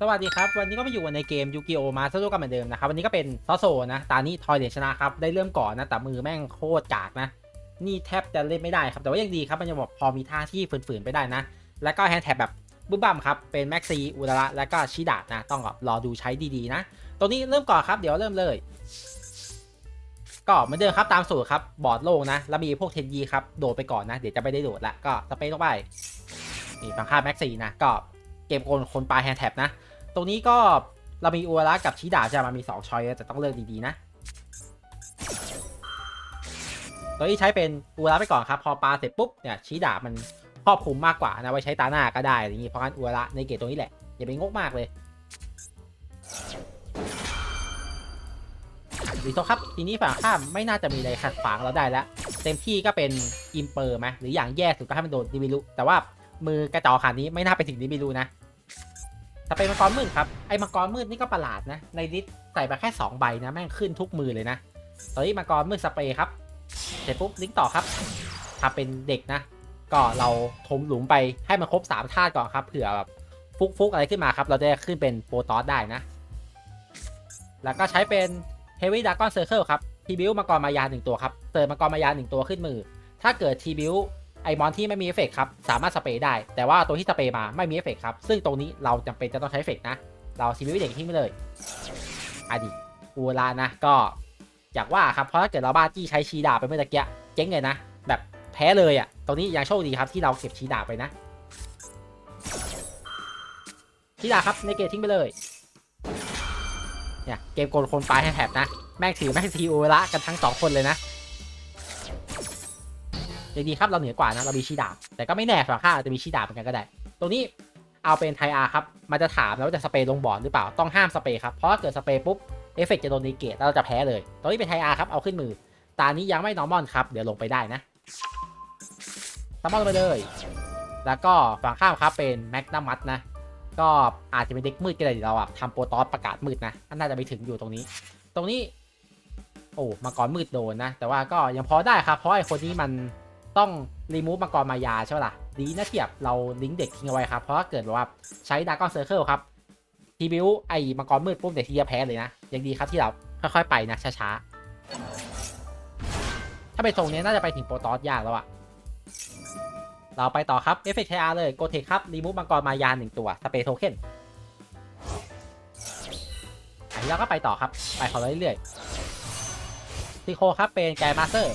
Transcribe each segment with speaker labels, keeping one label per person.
Speaker 1: สวัสดีครับ วันนี้ก็มาอยู่ในเกมยูกิโอมาสโตกันเหมือนเดิมนะครับ วันนี้ก็เป็นซอโซนะ ตานี้ทอยเดชนะครับ ได้เริ่มก่อนนะ แต่มือแม่งโคตรกากนะ นี่แทบจะเล่นไม่ได้ครับ แต่ว่ายังดีครับ มันยังบอกพอมีท่าที่ฝืนๆไปได้นะ แล้วก็แฮนด์แท็บแบบบึ้มบัมครับ เป็นแม็กซีอุระแล้วก็ชิดะนะ ต้องแบบรอดูใช้ดีๆนะ ตัวนี้เริ่มก่อนครับ เดี๋ยวเริ่มเลย ก็เหมือนเดิมครับ ตามสูตรครับ บอร์ดโล่งนะ แล้วมีพวกเทนยีครับ โดดไปก่อนนะ เดี๋ยวจะไม่ได้โดดละ ก็สเปซลงไป นี่ฝั่งข้าแม็กซีนะ ก็ เกมโกนคนปลายแฮนด์แท็บนะ ตรงนี้ก็เรามีอุระกับชิดาจะมามี2ช้อยแต่ต้องเลือกดีๆนะ ตัวที่ใช้เป็นอุระไปก่อนครับ พอปลาเสร็จปุ๊บเนี่ยชิดามันครอบคลุมมากกว่านะไว้ใช้ตาหน้าก็ได้อย่างนี้เพราะงั้นอุระในเกตตรงนี้แหละอย่าไปงกมากเลยดีโซครับทีนี้ฝั่งข้ามไม่น่าจะมีอะไรขัดขวางเราได้แล้ว เต็มที่ก็เป็นอิมเปอร์ไหมหรืออย่างแย่สุดก็ให้มันโดนดิมิลุแต่ว่า มือกระจอกขนาดนี้ไม่น่าไปถึงดิมิลุนะแต่เป็นมังกรมืดครับ ไอ้มังกรมืดนี่ก็ประหลาดนะ ในลิสต์ใส่มาแค่ 2 ใบนะ แม่งขึ้นทุกมือเลยนะตอนนี้มังกรมืดสเปรย์ครับ เสร็จปุ๊บลิงก์ต่อครับถ้าเป็นเด็กนะ ก็เราทมหลุมไปให้มันครบ3ธาตุก่อนครับเผื่อแบบฟุกฟุกอะไรขึ้นมาครับ เราจะขึ้นเป็นโปรตอสได้นะ แล้วก็ใช้เป็น Heavy Dragon Circle ครับทีบิวมังกรมายา1ตัวครับเติมมังกรมายา1ตัวขึ้นมือ ถ้าเกิดทีบิว ไอมอนที่ไม่มีเอฟเฟกครับสามารถสเปรย์ได้ แต่ว่าตัวที่สเปรย์มาไม่มีเอฟเฟกครับซึ่งตรงนี้เราจำเป็นจะต้องใช้เอฟเฟกนะ เราซีบิวเด็กทิ้งไปเลยอดีตอูลานะก็อยากว่าครับเพราะถ้าเกิดเราบ้าจี้ใช้ชีดาไปเมื่อตะเกี้เจ๊งเลยนะ แบบแพ้เลยอะ่ะตรงนี้ยังโชคดีครับที่เราเก็บชีดาไปนะชีดาครับในเกตทิ้งไปเลยเนี่ยเกมโกนคนปลายให้แถบนะแม่งถือแม่งทีโอละกันทั้งสองคนเลยนะ ยังดีครับเราเหนือกว่านะเรามีชีดาบแต่ก็ไม่แน่ฝั่งข้าอาจจะมีชีดาบเหมือนกันก็ได้ ตรงนี้เอาเป็นไทอาร์ครับมันจะถามแล้วว่าจะสเปรย์ลงบอร์ดหรือเปล่าต้องห้ามสเปรย์ครับเพราะเกิดสเปรย์ปุ๊บเอฟเฟกต์จะโดนนีเกตแล้วเราจะแพ้เลยตรงนี้เป็นไทอาร์ครับเอาขึ้นมือ ตานี้ยังไม่นอร์มอนครับเดี๋ยวลงไปได้นะซัมมอนลงไปเลย แล้วก็ฝั่งข้ามครับเป็นแมกนัมัสนะก็อาจจะเป็นเด็กมืดก็ได้เดี๋ยวเราอะทำโปรตอสประกาศมืดนะนน่าจะไปถึงอยู่ตรงนี้ ตรงนี้ โอ้มังกรมืดโดนนะ แต่ว่าก็ยังพอได้ครับเพราะไอ้คนนี้มัน ต้องรีมูฟมังกรมายาใช่ไหมล่ะดีนะเทียบเราลิงก์เด็กทิ้งเอาไว้ครับ เพราะว่าเกิดแบบว่าใช้ดากอนเซอร์เคิลครับทีบิวไอ้มังกรมืดปุ๊บเดี๋ยวทีจะแพ้เลยนะ ยังดีครับที่เราค่อยๆไปนะช้าๆ ถ้าไปตรงนี้น่าจะไปถึงโปรตอสยากแล้วอะเราไปต่อครับเอฟเฟกต์อาเลยโกเทคครับรีมูฟมังกรมายาหนึ่งตัวสเปรย์โทเค็นอันนี้เราก็ไปต่อครับ ไปของเราเรื่อยๆซิโคครับเป็นแกมาสเตอร์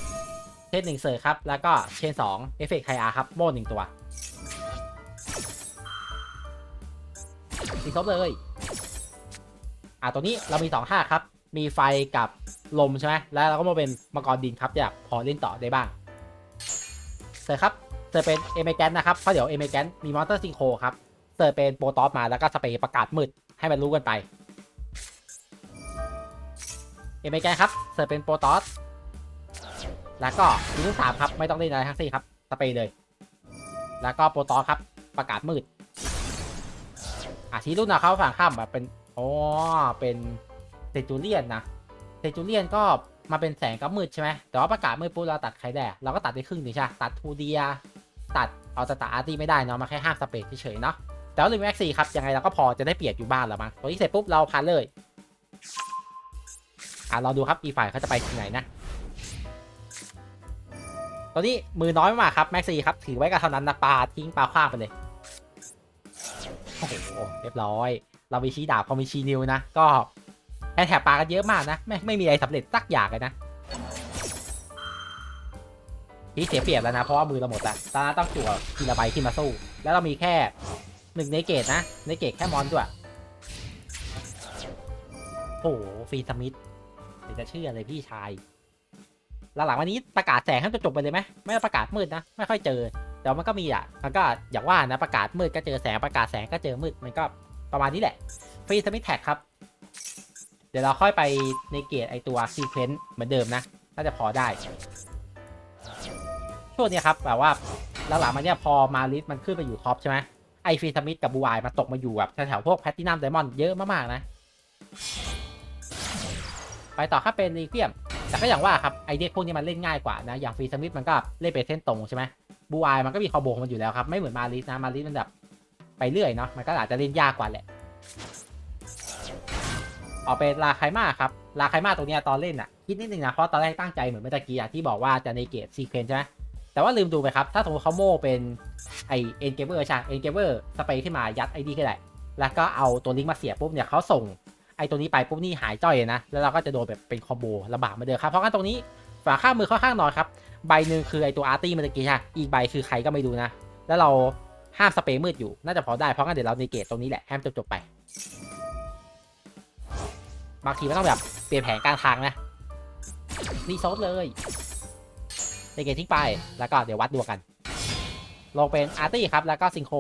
Speaker 1: เชนหนึ่งเซอร์ครับ แล้วก็เชนสองเอฟเฟกต์ไคอาร์ครับ โม่หนึ่งตัวสีซบเลย อะตัวนี้เรามีสองท่าครับ มีไฟกับลมใช่ไหม แล้วเราก็มาเป็นมังกรดินครับอยากพอเล่นต่อได้บ้างเซอร์ครับเซอร์เป็นเอเมแกนนะครับ เพราะเดี๋ยวเอเมแกนมีมอนเตอร์ซิงโคครับเซอร์เป็นโปรตอสมาแล้วก็สเปรย์ประกาศมืดให้มันรู้กันไป เอเมแกนครับ เสิร์ฟเป็นโปรตอส แล้วก็ทีที่สามครับไม่ต้องเล่นอะไรทั้งสิ้นครับสเปรย์เลย แล้วก็โปรตอครับ ประกาศมืดอะทีรุ่นเนะเขาฝั่งข้ามแบบเป็นอ๋อเป็นเซจูเลียนนะเซจูเลียนก็มาเป็นแสงกับมืดใช่ไหมแต่ว่าประกาศมืดปุ๊บเราตัดใครได้เราก็ตัดได้ครึ่งหนึ่งใช่ตัดทูเดีย ตัดเอาแต่ตัดอาร์ตี้ไม่ได้เนาะมาแค่ห้ามสเปรย์เฉยๆเนาะแต่ว่าลิมแม็กซี่ครับยังไงเราก็พอจะได้เปรียบอยู่บ้านแล้วมั้งตัวนี้เสร็จปุ๊บเราพันเลยอะเราดูครับอีฝ่ายเขาจะไปถึงไหนนะ ตอนนี้มือน้อยมากครับแม็กซี่ครับถือไว้กับเท่านั้นนะปลาทิ้งปลาคว้างไปเลยโอ้โหเรียบร้อย เรามีชี้ดาบเขามีชี้นิ้วนะ ก็แค่แถบปลากันเยอะมากนะ ไม่ไม่มีอะไรสำเร็จสักอย่างเลยนะที่เสียเปรียบแล้วนะ เพราะว่ามือเราหมดละตอนนั้นต้องจั่วทีละใบขึ้นมาสู้ แล้วเรามีแค่หนึ่งในเกตนะ ในเกตแค่มอนด้วยโอ้โหฟีสมิธเดี๋ยวจะเชื่อเลยพี่ชาย หลังๆวันนี้ประกาศแสงให้จบไปเลยไหมไม่ประกาศมืดนะ ไม่ค่อยเจอแต่ว่ามันก็มีอะมันก็อย่างว่านะประกาศมืดก็เจอแสงประกาศแสงก็เจอมืดมันก็ประมาณนี้แหละฟรีสมิธแท็กครับ เดี๋ยวเราค่อยไปในเกตไอตัวซีเควนต์เหมือนเดิมนะน่าจะพอได้ ช่วงนี้ครับแบบว่าหลังๆมาเนี่ยพอมาลิสมันขึ้นไปอยู่ท็อปใช่ไหมไอฟรีสมิธกับบูไอมาตกมาอยู่แบบแถวๆพวกแพตตินัมไดมอนด์เยอะมากๆนะ ไปต่อครับเป็นรีเฟียม แต่ก็อย่างว่าครับไอเด็กพวกนี้มันเล่นง่ายกว่านะ อย่างฟรีสมิธมันก็เล่นไปเส้นตรงใช่ไหมบูไอมันก็มีคอโบของมันอยู่แล้วครับ ไม่เหมือนมาริสนะ มาริสมันแบบไปเรื่อยเนาะ มันก็อาจจะเล่นยากกว่าแหละ ออกเป็นลาไคมาครับ ลาไคมาตรงนี้ตอนเล่นอะ คิดนิดนึงนะ เพราะตอนแรกตั้งใจเหมือนเมื่อกี้อะที่บอกว่าจะในเกตซีเควนใช่ไหมแต่ว่าลืมดูไปครับ ถ้าสมมติเขาโม่เป็นไอเอ็นเกเบอร์ใช่เอ็นเกเบอร์สเปรย์ขึ้นมายัดไอดีก็ได้ แล้วก็เอาตัวลิงก์มาเสียบปุ๊บเนี่ยเขาส่ง ไอตัวนี้ไปปุ๊บนี่หายจ้อยนะ แล้วเราก็จะโดนแบบเป็นคอมโบลำบากมาเดิมครับ เพราะงั้นตรงนี้ฝาข้างมือค่อนข้างน้อยครับ ใบหนึ่งคือไอตัวอาร์ตี้เมื่อกี้ใช่อีกใบคือใครก็ไม่รู้นะ แล้วเราห้ามสเปรย์มืดอยู่ น่าจะพอได้ เพราะงั้นเดี๋ยวเราในเกตตรงนี้แหละให้มันจบๆไป บางทีมันต้องแบบเปลี่ยนแผนกางทางนะรีโซสเลยในเกตทิ้งไป แล้วก็เดี๋ยววัดดวงกัน ลงเป็นอาร์ตี้ครับ แล้วก็ซิงโค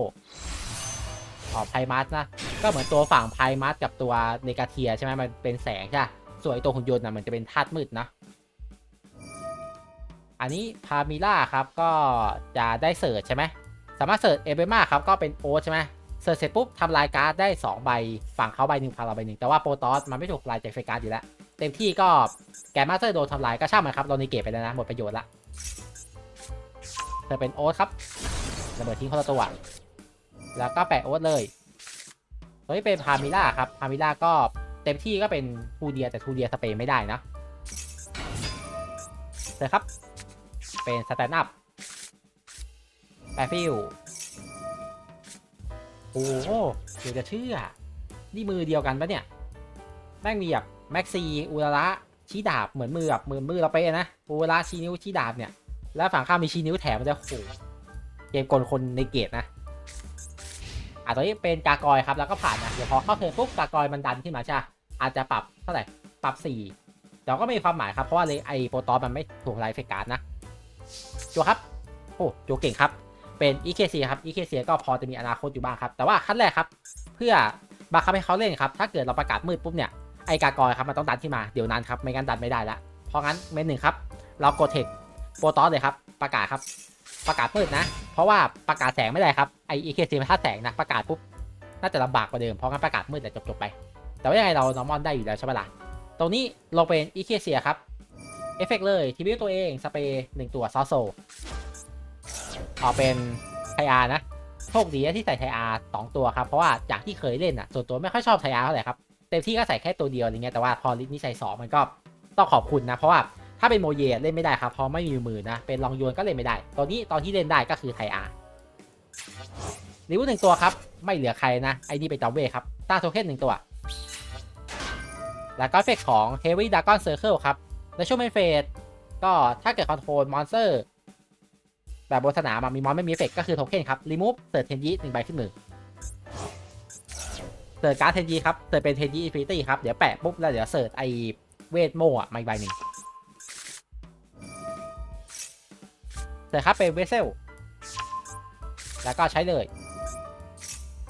Speaker 1: ออกไพมัสนะ ก็เหมือนตัวฝั่งไพมัสกับตัวเนกาเทียใช่ไหมมันเป็นแสงใช่ส่วนตัวหุ่นยนต์นะมันจะเป็นธาตุมืดนะอันนี้พามิล่าครับก็จะได้เสิร์ชใช่ไหมสามารถเสิร์ชเอเบมาครับก็เป็นโอใช่ไหมเสิร์ชเสร็จปุ๊บทำลายการ์ดได้ 2 ใบฝั่งเขาใบหนึ่งฝั่งเราใบหนึ่งแต่ว่าโปรตอสมันไม่ถูกลายจากไฟการ์ดอยู่แล้ว เต็มที่ก็แกมาสเตอร์โดนทำลายก็ช่างมันครับเราในเกตไปแล้วนะหมดประโยชน์ละเธอเป็นโอ๊ตครับระเบิดทิ้งคนละตัวแล้วก็แปะโอ๊ตเลย ตัวนี้เป็นพามิล่าครับ พามิล่าก็เต็มที่ก็เป็นทูเดียแต่ทูเดียสเปรย์ไม่ได้นะเธอครับ เป็นสแตนด์อัพแปรฟิวโอ้โหเดี๋ยวจะเชื่อ นี่มือเดียวกันปะเนี่ย แม่งมีแบบแม็กซีอุระชี้ดาบเหมือนมือแบบมือมือเราเป๊ะนะอุระชี้นิ้วชี้ดาบเนี่ย แล้วฝั่งข้ามมีชี้นิ้วแถมมันจะโหเกมกลคนในเกตนะ อะตอนนี้เป็นกากอยครับแล้วก็ผ่านนะเดี๋ยวพอเข้าเทิร์นปุ๊บกากอยมันดันขึ้นมาใช่อาจจะปรับเท่าไหร่ปรับ 4 แต่ก็ไม่มีความหมายครับ เพราะว่าเลยไอโปรตอสมันไม่ถูกไลฟ์เฟการ์ดนะจัวครับ โอ้จัวเก่งครับ เป็น EKC ครับ EKC ก็พอจะมีอนาคตอยู่บ้างครับ แต่ว่าขั้นแรกครับ เพื่อบังคับให้เขาเล่นครับ ถ้าเกิดเราประกาศมืดปุ๊บเนี่ยไอกากอยครับมันต้องดันขึ้นมาเดี๋ยวนั้นครับไม่งั้นดันไม่ได้ละเพราะงั้นเมนหนึ่งครับ เรากดเทคโปรตอสเลยครับประกาศครับ ประกาศมืดนะ เพราะว่าประกาศแสงไม่ได้ครับไอ EKC มันถ้าแสงนะประกาศปุ๊บน่าจะลำบากกว่าเดิมเพราะงั้นประกาศมืดแต่จบๆไป แต่ว่ายังไงเรา normal ได้อยู่แล้วใช่ไหมล่ะตรงนี้ลงเป็น EKC คซีครับเอฟเฟกเลยทีวิวตัวเองสเปรย์หนึ่งตัวซอโซออกเป็นไทอาร์นะโชคดีนะที่ใส่ไทอาร์สองตัวครับ เพราะว่าจากที่เคยเล่นอะส่วนตัวไม่ค่อยชอบไทอาร์เท่าไหร่ครับเต็มที่ก็ใส่แค่ตัวเดียวอะไรเงี้ยแต่ว่าพอลิสนี่ใส่สองมันก็ต้องขอบคุณนะ เพราะว่า ถ้าเป็นโมเยเล่นไม่ได้ครับเพราะไม่มีมือนะ เป็นลองโยนก็เล่นไม่ได้ตัวนี้ตอนที่เล่นได้ก็คือไทอาร์ริวหนึ่งตัวครับ ไม่เหลือใครนะ ไอ้นี่เป็นจอมเวครับต้าโทเค็นหนึ่งตัว แล้วก็เอฟเฟกของ Heavy Dragon Circle ครับ ในช่วงเมนเฟสก็ถ้าเกิดคอนโทรลมอนสเตอร์แบบบนสนามมีมอนไม่มีเฟกก็คือโทเค็นครับรีมูฟเสิร์ชเทนยีหนึ่งใบขึ้นมือเสิร์ชการ์ดเทนยีครับเสิร์ชเป็นเทนยีอินฟินิตี้ครับ เดี๋ยวแปะปุ๊บแล้วเดี๋ยวเสิร์ชไอเวทโม่อะมาอีกใบหนึ่ง เสิร์ชครับเป็นเวเซลแล้วก็ใช้เลย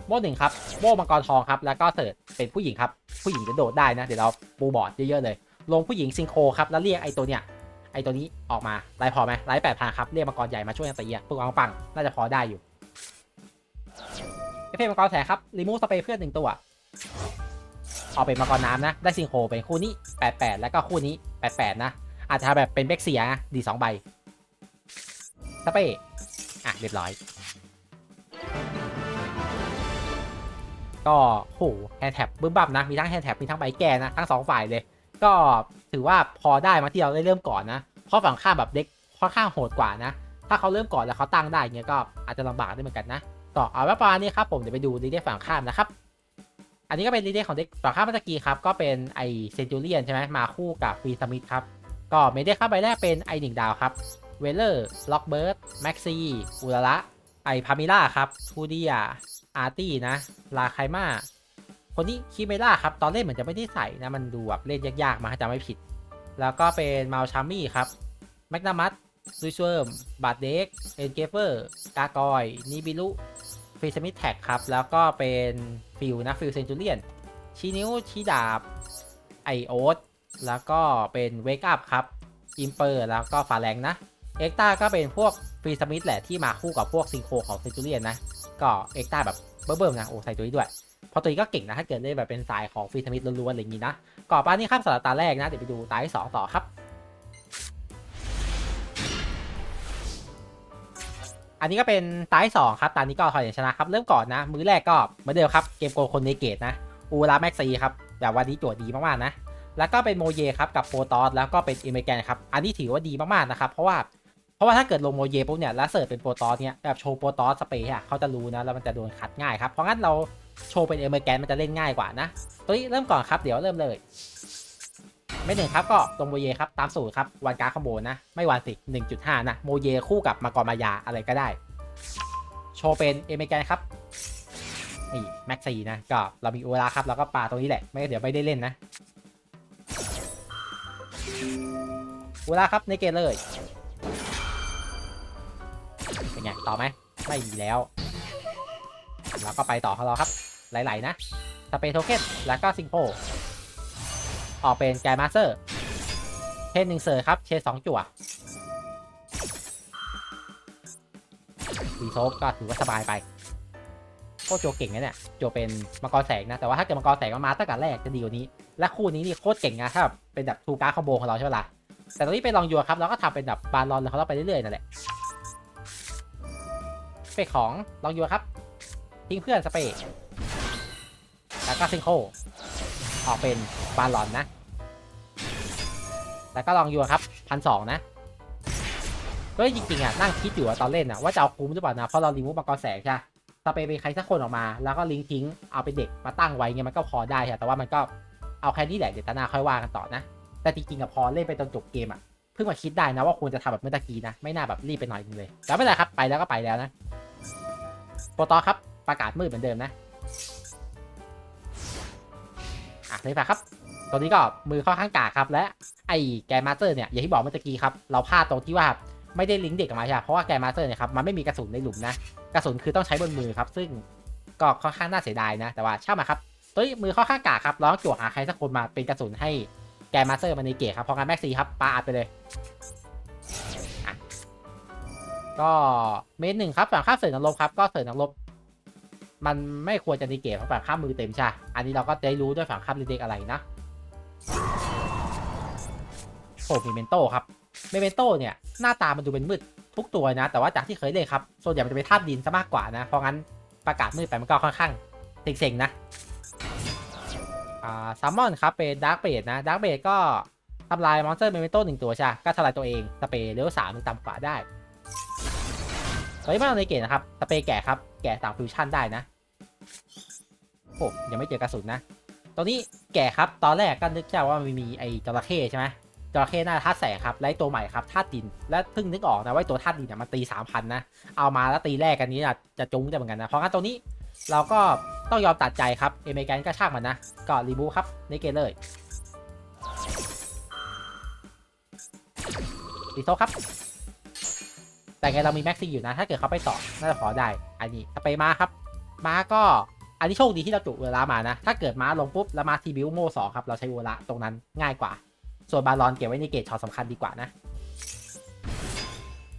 Speaker 1: โม่หนึ่งครับโม่มังกรทองครับ แล้วก็เสิร์ชเป็นผู้หญิงครับ ผู้หญิงจะโดดได้นะ เดี๋ยวเราปูบอร์ดเยอะๆเลย ลงผู้หญิงซิงโครครับ แล้วเรียกไอตัวเนี้ย ไอตัวนี้ออกมาไลฟ์พอไหมไลฟ์แปดพันครับ เรียกมังกรใหญ่มาช่วยกันตีอะพวกปังปัง น่าจะพอได้อยู่เอฟเฟกมังกรแสครับ รีมูสเปรย์เพื่อนหนึ่งตัว เอาเป็นมังกรน้ำนะ ได้ซิงโครเป็นคู่นี้88แปดแล้วก็คู่นี้88นะ อาจจะแบบเป็นเบกเซียดีสองใบ เปรย์อะเรียบร้อย ก็โหแฮนด์แท็บบึ้มบับนะ มีทั้งแฮนด์แท็บมีทั้งใบแก่นะ ทั้งสองฝ่ายเลย ก็ถือว่าพอได้มาที่เราได้เริ่มก่อนนะ เพราะฝั่งข้ามแบบเด็กค่อนข้างโหดกว่านะ ถ้าเขาเริ่มก่อนแล้วเขาตั้งได้เงี้ยก็อาจจะลำบากได้เหมือนกันนะต่อเอาไว้ประมาณนี้ครับผมเดี๋ยวไปดูดีเดฝั่งข้ามนะครับอันนี้ก็เป็นดีเดของเด็กฝั่งข้ามเมื่อกี้ครับ ก็เป็นไอเซนจูเรียนใช่ไหมมาคู่กับฟรีสมิธครับ ก็เมเดครับใบแรกเป็นไอหนึ่งดาวครับ เวเลอร์ ล็อกเบิร์ด แม็กซี่อุระละ ไอพามิล่าครับทูเดียอาร์ตี้นะ ลาไคมาคนนี้คิเมล่าครับ ตอนเล่นเหมือนจะไม่ได้ใส่นะ มันดูแบบเล่นยากๆ มาจำไม่ผิด แล้วก็เป็นมาลชามี่ครับ แมกนามัสซูชเวิร์มบาดเด็กเอ็นเกเฟอร์ กากอย นิบิลุฟรีสมิธแท็กครับ แล้วก็เป็นฟิลนะฟิลเซนจูเลียนชีนิ้วชีดาบ ไอโอสแล้วก็เป็นเวกอัพครับ อิมเปอร์ แล้วก็ฟาแรงนะ เอ็กตาก็เป็นพวกฟรีสมิธแหละที่มาคู่กับพวกซิงโคของเซนจูเลียนนะ ก็เอ็กตาแบบเบิ่มๆนะโอ้ใส่ตัวนี้ด้วยพราะตัวนี้ก็เก่งนะ ถ้าเกิดเล่นแบบเป็นสายของฟรีสมิธล้วนๆอะไรอย่างนี้นะก่อป้านี่ครับสำหรับตาแรกนะ เดี๋ยวไปดูตาที่สองต่อครับ อันนี้ก็เป็นตาที่สองครับตอนนี้ก็คอยชนะครับ เริ่มก่อนนะ มือแรกก็เหมือนเดิมครับ เกมโกคนในเกตนะ อูราแม็กซีครับแบบวันนี้โจทย์ดีมากๆนะ แล้วก็เป็นโมเยครับกับโปรตอสแล้วก็เป็นเอเมแกนครับ อันนี้ถือว่าดีมากๆนะครับ เพราะว่า เพราะว่าถ้าเกิดลงโมเยปุ๊บเนี่ยแล้วเสิร์ชเป็นโปรตอสเนี่ยแบบโชว์โปรตอสสเปรย์อะเขาจะรู้นะแล้วมันจะโดนคัดง่ายครับเพราะงั้นเราโชว์เป็นเอเมแกนมันจะเล่นง่ายกว่านะตัวนี้เริ่มก่อนครับเดี๋ยวเริ่มเลย ไม่หนึ่งครับก็ตรงโมเยครับตามสูตรครับวันการ์คอมโบนะไม่วันสิ1.5นะโมเยคู่กับมังกรมายาอะไรก็ได้ โชว์เป็นเอเมแกนครับนี่แม็กซีนะก็เรามีโอลาครับแล้วก็ปาตรงนี้แหละไม่เดี๋ยวไม่ได้เล่นนะโอลาครับในเกมเลย เป็นไงต่อไหมไม่มีแล้วแล้วก็ไปต่อของเราครับไหลๆนะสเปซโทเค็นแล้วก็ซิงโ e ออกเป็นแกมาสเตอร์เทนหนึ่งเซอร์ครับเชสองจั่ววีโซฟก็ถือว่าสบายไปโคตรโจเก่งนะเนี่ยโจเป็นมังกรแสงนะ แต่ว่าถ้าเกิดมังกรแสงมามาตั้งแต่แรกจะดีกว่านี้ และคู่นี้นี่โคตรเก่งนะถ้าแบเป็นแบบทูการ์คอมโบของเราใช่ไหมล่ะแต่ตอนนี้เป็นลองยัวครับเราก็ทำเป็นแบบบาลอนของเราไปเรื่อยๆนั่นแหละ เฟกของลองอยัวครับ ทิ้งเพื่อนสเปรย์แล้วก็ซิงโคออกเป็นบาลอนนะ แล้วก็ลองอยัวครับพันสองนะก็จริงๆอะนั่งคิดอยู่ตอนเล่นอะว่าจะเอาคุ้มหรือเปล่านะเพราะเราลิงก์มังกรแสงใช่สเปรย์เป็นใครสักคนออกมา แล้วก็ลิงทิ้งเอาเป็นเด็กมาตั้งไว้เงี้ยมันก็พอได้ใช่แต่ว่ามันก็เอาแค่นี้แหละเดี๋ยวตาหน้าค่อยว่ากันต่อนะ แต่จริงๆอะพอเล่นไปจนจบเกมอะเพิ่งมาคิดได้นะว่าควรจะทำแบบเมื่อกี้นะ ไม่น่าแบบรีบไปหน่อยนึงเลยแต่ไม่เป็นไรครับ ไปแล้วก็ไปแล้วนะ ปรตอครับ ประกาศมืดเหมือนเดิมนะ อะเลยไปครับ ตอนนี้ก็มือเข้าข้างกากครับ และไอ้แกมาสเตอร์เนี่ยอย่างที่บอกเมื่อกี้ครับ เราพลาดตรงที่ว่าไม่ได้ลิงก์เด็กออกมาใช่เพราะว่าแกมาสเตอร์เนี่ยครับมันไม่มีกระสุนในหลุมนะ กระสุนคือต้องใช้บนมือครับ ซึ่งก็ค่อนข้างน่าเสียดายนะ แต่ว่าเช่ามาครับตัวนี้มือเข้าข้างกากครับร้องจั่วหาใครสักคนมาเป็นกระสุนให้แกมาสเตอร์มันในเกตครับพราะงั้นแม็กซี่ครับปาอัดไปเลย ก็เมนหนึ่งครับฝั่งข้ามเสริมนักรบครับก็เสริมนักรบมันไม่ควรจะในเกมเพราะฝั่งข้ามมือเต็มใช่ อันนี้เราก็ได้รู้ด้วยฝั่งข้ามเด็กอะไรนะโอ้มีเมนโต้ครับเมเมนโต้เนี่ยหน้าตามันดูเป็นมืดทุกตัวนะ แต่ว่าจากที่เคยเล่นครับส่วนใหญ่มันจะเป็นธาตุดินซะมากกว่านะ เพราะงั้นประกาศมืดไปมันก็ค่อนข้างเซ็งๆนะอ่าซัมมอนครับเป็นดาร์กเบดนะดาร์กเบดก็ทำลายมอนสเตอร์เมเมนโต้หนึ่งตัวใช่ก็ทำลายตัวเองสเปรย์เลเวลสามต่ำกว่าได้ ตอนนี้มาในเกตนะครับ สเปรย์แก่ครับ แก่ต่างฟิวชั่นได้นะ โอ้ยังไม่เจอกระสุนนะ ตอนนี้แก่ครับ ตอนแรกก็นึกแค่ว่ามันมีไอ้จระเข้ใช่ไหมจระเข้น่าจะธาตุแสงครับและไอ้ตัวใหม่ครับธาตุดิน และเพิ่งนึกออกนะว่าตัวธาตุดินเนี่ยมันตีสามพันนะ เอามาแล้วตีแรกกันนี้นะจะจุ้งได้เหมือนกันนะ เพราะงั้นตรงนี้เราก็ต้องยอมตัดใจครับ เอเมกันก็ช่างมันนะ ก็รีบูครับในเกมเลยรีโซครับ แต่ไงเรามีแม็กซี่อยู่นะ ถ้าเกิดเขาไปต่อน่าจะพอได้ อันนี้สเปย์มาครับ ม้าก็อันนี้โชคดีที่เราจุเวลามานะ ถ้าเกิดม้าลงปุ๊บแล้วมาทีบิวโม่สองครับ เราใช้เวลาตรงนั้นง่ายกว่า ส่วนบาลอนเก็บไว้ในเกจช็อตสำคัญดีกว่านะ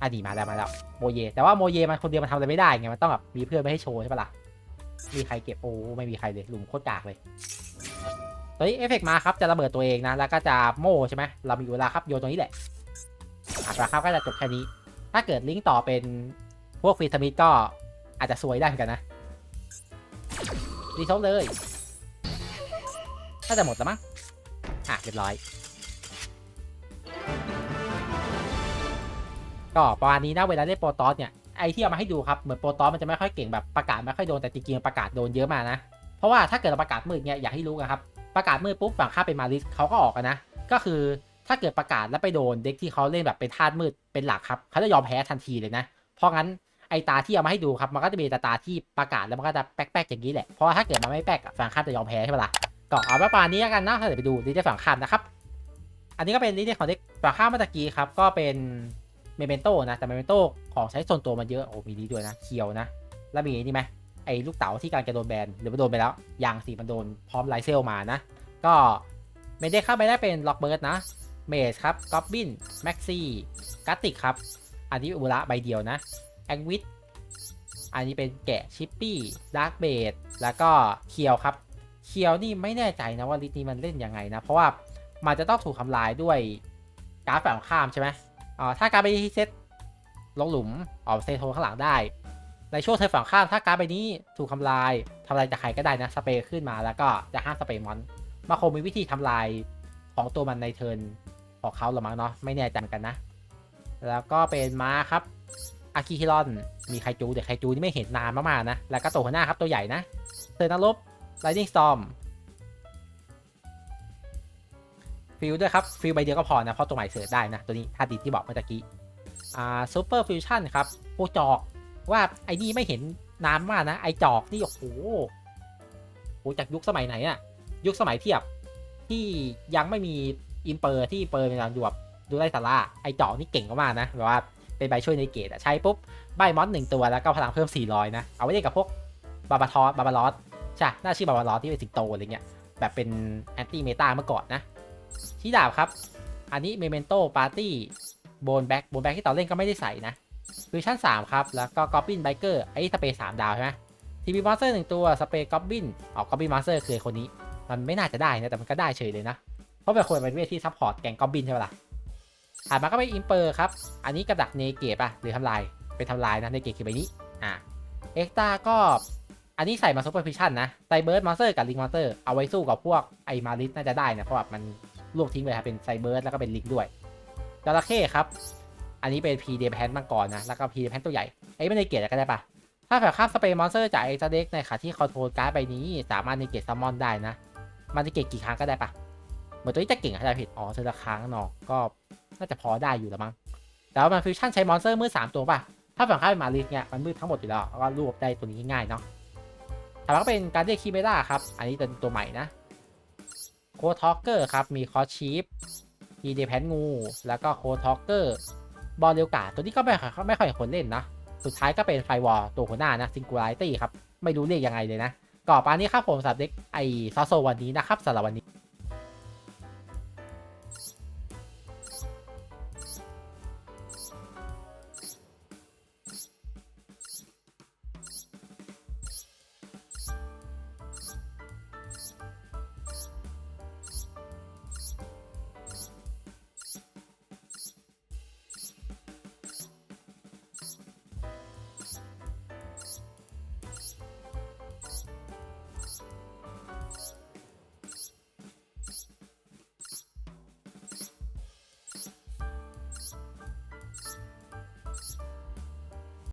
Speaker 1: อันนี้มาแล้วมาแล้วโมเย แต่ว่าโมเยมันคนเดียวมันทำอะไรไม่ได้ไง มันต้องแบบมีเพื่อนไม่ให้โชว์ใช่ปะล่ะ มีใครเก็บโอ้ไม่มีใครเลยหลุมโคตรกากเลยตัวนี้เอฟเฟกมาครับจะระเบิดตัวเองนะ แล้วก็จะโม่ใช่ไหมเรามีเวลาครับโยนตรงนี้แหละอัตราครับก็จะจบแค่นี้ ถ้าเกิดลิงก์ต่อเป็นพวกฟรีสมิธก็อาจจะซวยได้เหมือนกันนะ รีโซลเลยน่าจะหมดแล้วมั้ง อะ เรียบร้อย ก็ประมาณนี้นะเวลาเล่นโปรตอสเนี่ย ไอที่เอามาให้ดูครับ เหมือนโปรตอสมันจะไม่ค่อยเก่งแบบประกาศไม่ค่อยโดน แต่จริงๆประกาศโดนเยอะมานะ เพราะว่าถ้าเกิดเราประกาศมืดเนี่ยอยากให้รู้กันครับ ประกาศมืดปุ๊บฝั่งข้าเป็นมาริสเขาก็ออกกันนะ ก็คือ ถ้าเกิดประกาศแล้วไปโดนเด็กที่เขาเล่นแบบเป็นธาตุมืดเป็นหลักครับเขาจะยอมแพ้ทันทีเลยนะ เพราะงั้นไอตาที่เอามาให้ดูครับมันก็จะมีตาตาที่ประกาศแล้วมันก็จะแป๊กๆอย่างนี้แหละ เพราะว่าถ้าเกิดมันไม่แป๊กฝั่งข้ามจะยอมแพ้ใช่ปะล่ะก็เอาประมาณนี้กันนะถ้าเดี๋ยวไปดูดีเจฝั่งข้ามนะครับอันนี้ก็เป็นดีเจของเด็กฝั่งข้ามเมื่อกี้ครับก็เป็นเมเมนโตนะแต่เมเมนโตของใช้ส่วนตัวมันเยอะโอ้มีนี้ด้วยนะเคียวนะ แล้วมีนี่ไหมไอ้ลูกเต๋าที่กำลังจะโดนแบนหรือมันโดนไปแล้วยังสิมันโดนพร้อมไลเซลมานะ ก็เมเดเข้าไปได้เป็นล็อกเบิร์ดนะ เมสครับกอบบินแม็กซี่กัตติกครับ อันนี้อุระใบเดียวนะแองวิทอันนี้เป็นแกะชิปปี้ดาร์กเบดแล้วก็เคียวครับ เคียวนี่ไม่แน่ใจนะว่าลิสต์นี้มันเล่นยังไงนะ เพราะว่ามันจะต้องถูกทำลายด้วยการ์ดฝั่งข้ามใช่ไหมอ่าถ้าการไปที่เซตลงหลุมออกเซโทข้างหลังได้ ในช่วงเธอฝั่งข้ามถ้าการ์ดใบนี้ถูกทำลายทำลายจากใครก็ได้นะสเปรย์ขึ้นมาแล้วก็จะห้ามสเปรย์มอนมาคงมีวิธีทำลายของตัวมันในเทิร์น ของเขาหรือมั้งเนาะไม่แน่ใจกันนะ แล้วก็เป็นม้าครับอากิฮิรอนมีไคจูเดี๋ยวไคจูนี่ไม่เห็นนานมากๆนะ แล้วก็ตัวหัวหน้าครับตัวใหญ่นะเซอร์นักรบไลนิ่งสตอมฟิลด้วยครับฟิลใบเดียวก็พอนะเพราะตัวใหม่เสิร์ชได้นะ ตัวนี้ท่าดีที่บอกเมื่อกี้อ่าซูเปอร์ฟิวชั่นครับพวกจอกว่าไอ้นี่ไม่เห็นนานมากนะ ไอจอกนี่โอ้โหโหจากยุคสมัยไหนอะยุคสมัยเทียบที่ยังไม่มี อิมเปอร์ที่เปอร์เป็นการอยู่แบบดูไร้สาระไอจอกนี่เก่งมากนะแบบว่าเป็นใบช่วยในเกตอะใช้ปุ๊บใบมอนหนึ่งตัวแล้วก็พลังเพิ่ม 400 นะ เอาไว้เล่นกับพวกบาบาทอสบาบาลอสใช่หน่าชื่อบาบาลอสที่เป็นสิงโตอะไรเงี้ยแบบเป็นแอนตี้เมตาเมื่อก่อนนะที่ดาบครับ อันนี้เมเมนโตปาร์ตี้โบนแบ็กโบนแบ็กที่ต่อเล่นก็ไม่ได้ใส่นะฟิวชั่น3ครับ แล้วก็กอบบินไบเกอร์ไอ้สเปรย์สามดาวใช่ไหมทีวีมอนสเตอร์หนึ่งตัวสเปรย์กอบบินออกกอบบินมอนสเตอร์คือคนนี้ มันไม่น่าจะได้นะ แต่มันก็ได้เฉยเลยนะ ราะเป็นคนเป็นเวทที่ซัพพอร์ตแกงกอบบินใช่ปะล่ะถัดมาก็เป็นอิมเปอร์ครับ อันนี้กับดักเนเกตป่ะหรือทำลายเป็นทำลายนะเนเกตคือใบนี้อ่าเอ็กตาก็อันนี้ใส่มาซูเปอร์ฟิชชั่นนะไซเบิร์ดมอนสเตอร์กับลิงมอนสเตอร์เอาไว้สู้กับพวกไอมาริสน่าจะได้นะเพราะแบบมันรวบทิ้งเลยครับเป็นไซเบิร์ดแล้วก็เป็นลิงด้วยจระเข้ครับ อันนี้เป็นพีเดแพนมาก่อนนะ แล้วก็พีเดแพนตัวใหญ่ไอ้ไม่เนเกตก็ได้ปะถ้าแบบข้ามสเปรย์มอนสเตอร์จากไอซ์เด็กในขาที่คอนโทรลการ์ดใบนี้ สามารถเนเกตซัมมอนได้นะ มันจะเก่งกี่ครั้งก็ได้ปะ เหมือนตัวนี้จะเก่งถ้าจจะผิดอ๋อเธอละครั้งเนาะก็น่าจะพอได้อยู่แล้วมั้งแต่ว่ามันฟิวชั่นใช้มอนสเตอร์มืดสามตัวป่ะ ถ้าฝั่งข้าเป็นมาริสเนี่ยมันมืดทั้งหมดอยู่แล้วก็รวบได้ตัวนี้ง่ายเนาะถัดมาก็เป็นการเรียกคีเมล่าครับ อันนี้เป็นตัวใหม่นะโคทอกเกอร์ครับ มีคอชีฟมีเดแพนงู แล้วก็โคทอกเกอร์บอลเรียวกาตัวนี้ก็ไม่ค่อยไม่ค่อยเห็นคนเล่นนะ สุดท้ายก็เป็นไฟวอลตัวหัวหน้านะซิงคูลาริตี้ครับ ไม่รู้เรียกยังไงเลยนะก่อปานนี้ครับผมสำหรับเด็กไอซอโซวันนี้นะครับสำหรับวันนี้